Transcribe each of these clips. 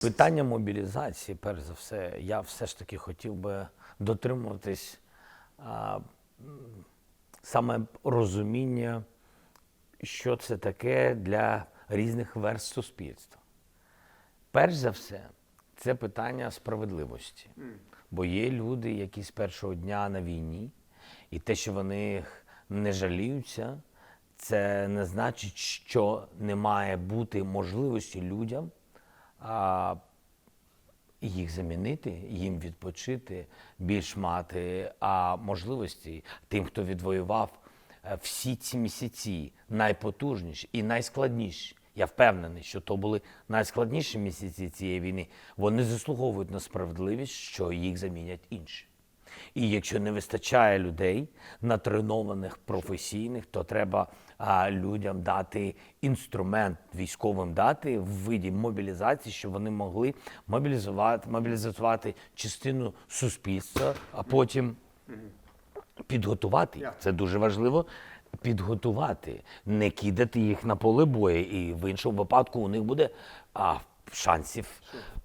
Питання мобілізації, перш за все, я все ж таки хотів би дотримуватись а, саме розуміння, що це таке для різних верств суспільства. Перш за все, це питання справедливості. Бо є люди, які з першого дня на війні, і те, що вони не жаліються, це не значить, що не має бути можливості людям а, їх замінити, їм відпочити, більш мати а, можливості тим, хто відвоював е, всі ці місяці найпотужніші і найскладніші. Я впевнений, що то були найскладніші місяці цієї війни. Вони заслуговують на справедливість, що їх замінять інші. І якщо не вистачає людей натренованих професійних, то треба а, людям дати інструмент військовим дати в виді мобілізації, щоб вони могли мобілізувати, мобілізувати частину суспільства, а потім підготувати. Це дуже важливо. Підготувати, не кидати їх на поле бою, і в іншому випадку у них буде а, шансів,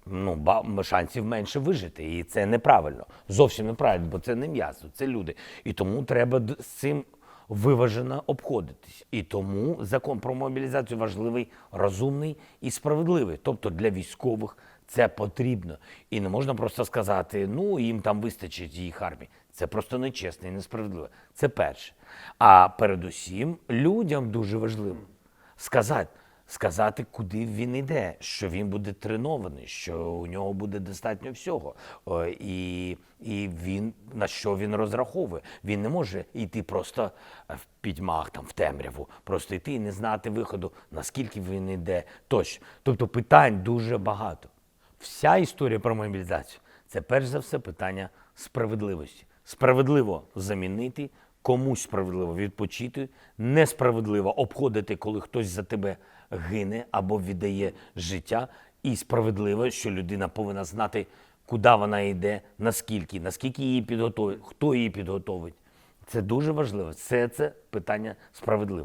ну, шансів менше вижити. І це неправильно. Зовсім неправильно, бо це не м'ясо, це люди. І тому треба з цим виважено обходитись. І тому закон про мобілізацію важливий, розумний і справедливий. Тобто для військових це потрібно. І не можна просто сказати, ну їм там вистачить їх армії. Це просто нечесно і несправедливо. Це перше. А передусім людям дуже важливо сказати, сказати, куди він йде, що він буде тренований, що у нього буде достатньо всього. І, і він на що він розраховує. Він не може йти просто е, в підьмах, там, в темряву, просто йти і не знати виходу, наскільки він йде тощо. Тобто питань дуже багато. Вся історія про мобілізацію це перш за все питання справедливості. Справедливо замінити, комусь справедливо відпочити, несправедливо обходити, коли хтось за тебе гине або віддає життя, і справедливо, що людина повинна знати, куди вона йде, наскільки, наскільки її підготовить, хто її підготовить. Це дуже важливо. Це це питання справедливості.